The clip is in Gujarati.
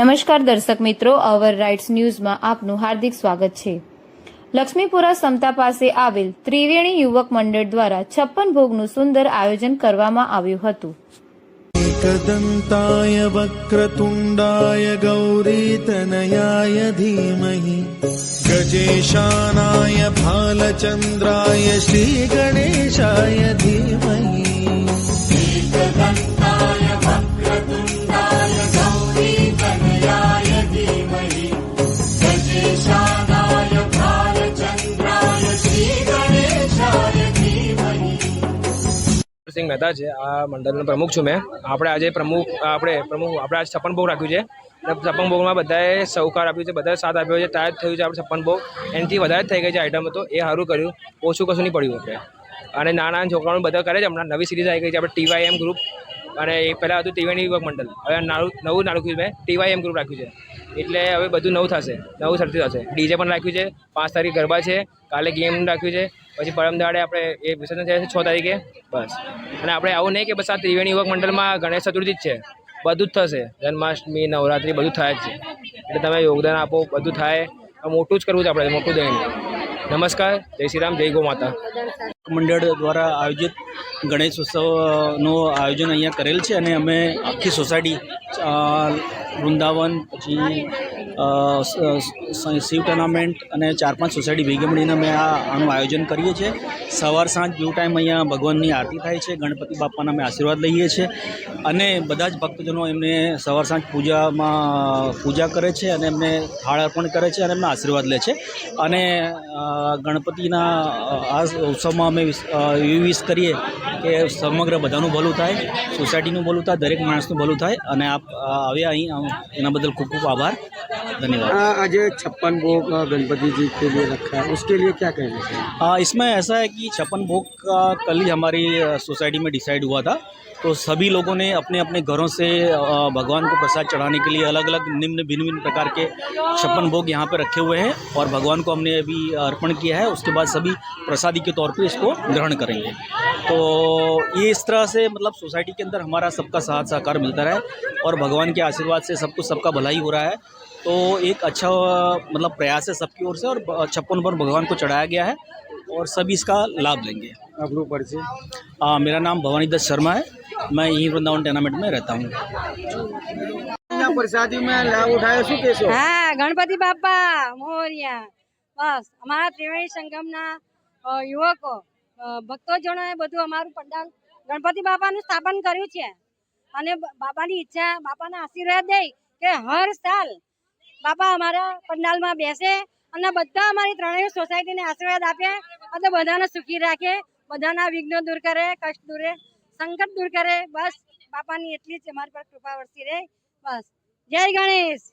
નમસ્કાર દર્શક મિત્રો અવર રાઇટ્સ ન્યૂઝમાં આપનું હાર્દિક સ્વાગત છે. લક્ષ્મીપુરા સમતા પાસે આવેલ ત્રિવેણી યુવક મંડળ દ્વારા છપ્પન ભોગનું સુંદર આયોજન કરવામાં આવ્યું હતું. કદંતાય વક્રતુંડાય ગૌરીતનયાય ધીમહી. ગજેશાનાય ભાલચંદ્રાય શ્રી ગણેશાય ધીમહિ. મહેતા છે. આ મંડળનો પ્રમુખ છું મેં. આપણે આજે પ્રમુખ, આપણે પ્રમુખ, આપણે આજે છપ્પન ભોગ રાખ્યું છે. છપ્પન ભોગમાં બધાએ સહકાર આપ્યો છે, બધાએ સાથ આપ્યો છે. ટાયર થયું છે આપણે છપ્પન ભોગ. એનાથી વધારે થઈ ગઈ છે આઈટમ તો. એ સારું કર્યું. ઓછું કશું નહીં પડ્યું આપણે. અને નાના નાના છોકરાઓ બધા કરે છે. હમણાં નવી સિરીઝ આવી ગઈ છે. આપણે ટીવાયએમ ગ્રુપ અને એ પહેલાં હતું ટીવાયની યુવક મંડળ. હવે નાનું, નવું નાનું મેં ટીવાયએમ ગ્રુપ રાખ્યું છે. એટલે હવે બધું નવું થશે, નવું સરથી થશે. ડીજે પણ રાખ્યું છે, પાંચ તારીખ ગરબા છે, કાલે ગેમ રાખ્યું છે, પછી પરમ દાડે આપણે એ વિસર્જન થયા છે છ તારીખે, બસ. અને આપણે આવું નહીં કે બસ આ ત્રિવેણી યુવક મંડળમાં ગણેશ ચતુર્થી જ છે, બધું જ થશે. જન્માષ્ટમી, નવરાત્રિ બધું થાય જ છે. એટલે તમે યોગદાન આપો, બધું થાય. મોટું જ કરવું છે આપણે, મોટું દઈને. નમસ્કાર, જય શ્રી રામ, જય ગો માતા. મંડળ દ્વારા આયોજિત ગણેશ ઉત્સવનું આયોજન અહીંયા કરેલ છે અને અમે આખી સોસાયટી વૃંદાવન, પછી શિવ ટુર્નામેન્ટ અને ચાર પાંચ સોસાયટી ભેગી મળીને અમે આનું આયોજન કરીએ છીએ. સવાર સાંજ બ્યુ ટાઈમ અહીંયા ભગવાનની આરતી થાય છે, ગણપતિ બાપાના અમે આશીર્વાદ લઈએ છીએ. અને બધા જ ભક્તજનો એમને સવાર સાંજ પૂજામાં પૂજા કરે છે અને એમને થાળ અર્પણ કરે છે અને એમના આશીર્વાદ લે છે. અને ગણપતિના આ ઉત્સવમાં અમે એવી વિશ કરીએ કે સમગ્ર બધાનું ભલું થાય સોસાયટીનું ભલું થાય દરેક માણસનું ભલું થાય અને આપ અ, આવ્યા અહીં અ, એના બદલ ખૂબ ખૂબ આભાર धन्यवाद आ- आज छप्पन भोग अ, गणपति जी के लिए रखा है उसके लिए क्या कहना चाहिए हाँ इसमें ऐसा है कि छप्पन भोग का कल ही हमारी अ, सोसाइटी में डिसाइड हुआ था तो सभी लोगों ने अपने अपने घरों से भगवान को प्रसाद चढ़ाने के लिए अलग अलग निम्न भिन्न भिन्न प्रकार के छप्पन भोग यहाँ पर रखे हुए हैं और भगवान को हमने अभी अर्पण किया है। उसके बाद सभी प्रसादी के तौर पे इसको ग्रहण करेंगे। तो ये इस तरह से मतलब सोसाइटी के अंदर हमारा सबका साथ सहकार मिलता रहा और भगवान के आशीर्वाद से सब कुछ सबका भलाई हो रहा है। तो एक अच्छा मतलब प्रयास है सबकी ओर से और छप्पन पर भगवान को चढ़ाया गया है और सभी इसका लाभ लेंगे। आपको परिचय आ, मेरा नाम भवानी दत्त शर्मा है। मैं यहीं वृंदावन टूर्नामेंट में रहता हूँ यहाँ प्रसादी में लाभ उठाया શું કહેશો હા ગણપતિ બાપા મોરિયા બસ અમારા ત્રિવેણી સંગમના અ, યુવકો અ, ભક્તોજનોએ બધું અમારું પંડાલ ગણપતિ બાપાનું સ્થાપન કર્યું છે અને બ- બાપાની ઈચ્છા બાપાના આશીર્વાદ દઈ કે હર સાલ બાપા અમારા પંડાલમાં બેસે અને બધા અમારી ત્રણેય સોસાયટીને આશીર્વાદ આપે અને બધાને સુખી રાખે બધાના વિઘ્નો દૂર કરે કષ્ટ દૂર રહે, સંકટ દૂર કરે બસ, બાપાની એટલી જ અમારી પર કૃપા વરસી રહે, બસ. જય ગણેશ.